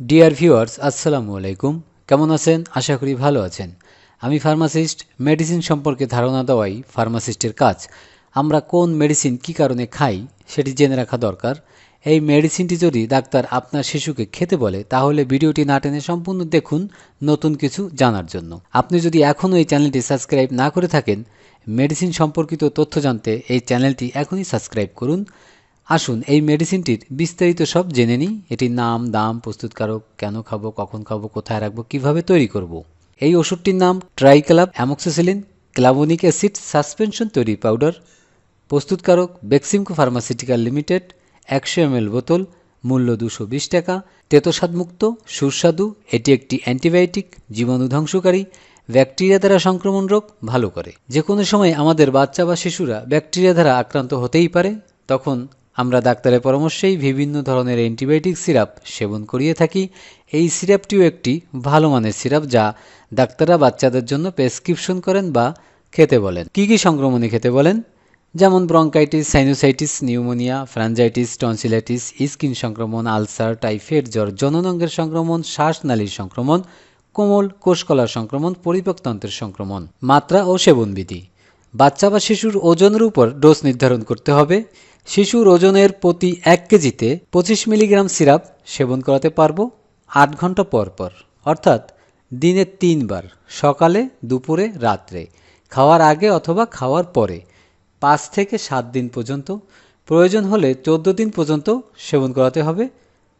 Dear viewers আসসালামু আলাইকুম। কেমন আছেন? আশা করি ভালো আছেন। আমি ফার্মাসিস্ট মেডিসিন সম্পর্কে ধারণা দেওয়াই ফার্মাসিস্টের কাজ। আমরা কোন মেডিসিন কি কারণে খাই সেটি জেনে রাখা দরকার। এই মেডিসিনটি যদি ডাক্তার আপনার শিশুকে খেতে বলে, তাহলে ভিডিওটি না টেনে সম্পূর্ণ দেখুন নতুন কিছু জানার জন্য। আপনি যদি এখনও এই চ্যানেলটি সাবস্ক্রাইব না করে থাকেন মেডিসিন সম্পর্কিত তথ্য জানতে এই চ্যানেলটি এখনই সাবস্ক্রাইব করুন। আসুন, এই মেডিসিনটির বিস্তারিত সব জেনে নিই এটির নাম, দাম, প্রস্তুতকারক, কেন খাব, কখন খাব, কোথায় রাখব, কীভাবে তৈরি করব। এই ওষুধটির নাম Triclav amoxicillin clavulanic acid suspension তৈরি পাউডার প্রস্তুতকারক বেক্সিমকো ফার্মাসিউটিক্যাল লিমিটেড একশো এম বোতল, মূল্য দুশো বিশ টাকা, তেতোস্বাদমুক্ত, সুস্বাদু, এটি একটি অ্যান্টিবায়োটিক, জীবাণু ধ্বংসকারী, ব্যাকটেরিয়া দ্বারা সংক্রমণ রোগ ভালো করে যে কোনো সময় আমাদের বাচ্চা বা শিশুরা ব্যাকটেরিয়া দ্বারা আক্রান্ত হতেই পারে, তখন আমরা ডাক্তারের পরামর্শেই বিভিন্ন ধরনের অ্যান্টিবায়োটিক সিরাপ সেবন করিয়ে থাকি। এই সিরাপটিও একটি ভালো মানের সিরাপ যা ডাক্তাররা বাচ্চাদের জন্য প্রেসক্রিপশন করেন বা খেতে বলেন। কি কি সংক্রমণে খেতে বলেন? যেমন bronchitis, sinusitis, pneumonia, pharyngitis, tonsillitis, skin সংক্রমণ, আলসার, টাইফয়েড, জ্বর জননঙ্গের সংক্রমণ, শ্বাসনালীর সংক্রমণ, কোমল, কোষকলার সংক্রমণ পরিপাকতন্ত্রের সংক্রমণ। মাত্রা ও সেবনবিধি। বাচ্চা বা শিশুর ওজনের উপর ডোজ নির্ধারণ করতে হবে। শিশুর ওজনের প্রতি এক কেজিতে পঁচিশ মিলিগ্রাম সিরাপ সেবন করাতে পারব আট ঘণ্টা পর পর। অর্থাৎ দিনে তিনবার, সকালে, দুপুরে, রাত্রে, খাওয়ার আগে অথবা খাওয়ার পরে। পাঁচ থেকে সাত দিন পর্যন্ত। প্রয়োজন হলে চোদ্দ দিন পর্যন্ত সেবন করাতে হবে।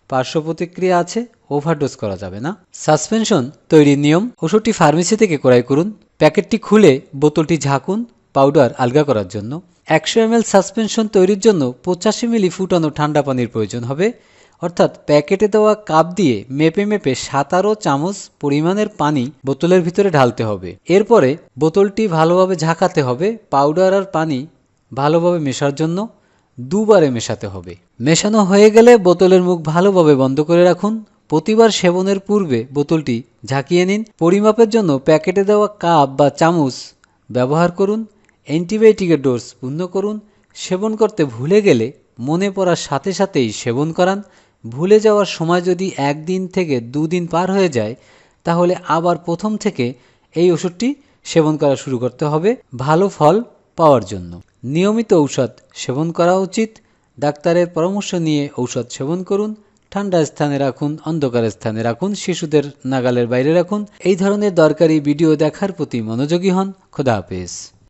পার্শ্ব প্রতিক্রিয়া আছে, ওভারডোজ করা যাবে না। সাসপেনশন তৈরির নিয়ম। ওষুধটি ফার্মেসি থেকে ক্রয় করুন। প্যাকেটটি খুলে বোতলটি ঝাঁকুন। পাউডার আলগা করার জন্য। একশো এম সাসপেনশন তৈরির জন্য পঁচাশি মিলি ফুটানো ঠান্ডা পানির প্রয়োজন হবে। অর্থাৎ প্যাকেটে দেওয়া কাপ দিয়ে মেপে মেপে সাতারো চামচ পরিমাণের পানি বোতলের ভিতরে ঢালতে হবে। এরপরে বোতলটি ভালোভাবে ঝাঁকাতে হবে। পাউডার আর পানি ভালোভাবে মেশার জন্য দুবারে মেশাতে হবে। মেশানো হয়ে গেলে বোতলের মুখ ভালোভাবে বন্ধ করে রাখুন। প্রতিবার সেবনের পূর্বে বোতলটি ঝাঁকিয়ে নিন। পরিমাপের জন্য প্যাকেটে দেওয়া কাপ বা চামচ ব্যবহার করুন। অ্যান্টিবায়োটিকের ডোজ পূর্ণ করুন, সেবন করতে ভুলে গেলে মনে পড়ার সাথে সাথেই সেবন করান। ভুলে যাওয়ার সময় যদি একদিন থেকে দুদিন পার হয়ে যায়, তাহলে আবার প্রথম থেকে এই ওষুধটি সেবন করা শুরু করতে হবে। ভালো ফল পাওয়ার জন্য। নিয়মিত ঔষধ সেবন করা উচিত। ডাক্তারের পরামর্শ নিয়ে ঔষধ সেবন করুন। ঠান্ডা স্থানে রাখুন, অন্ধকার স্থানে রাখুন, শিশুদের নাগালের বাইরে রাখুন। এই ধরনের দরকারি ভিডিও দেখার প্রতি মনোযোগী হন। খোদা হাফেজ।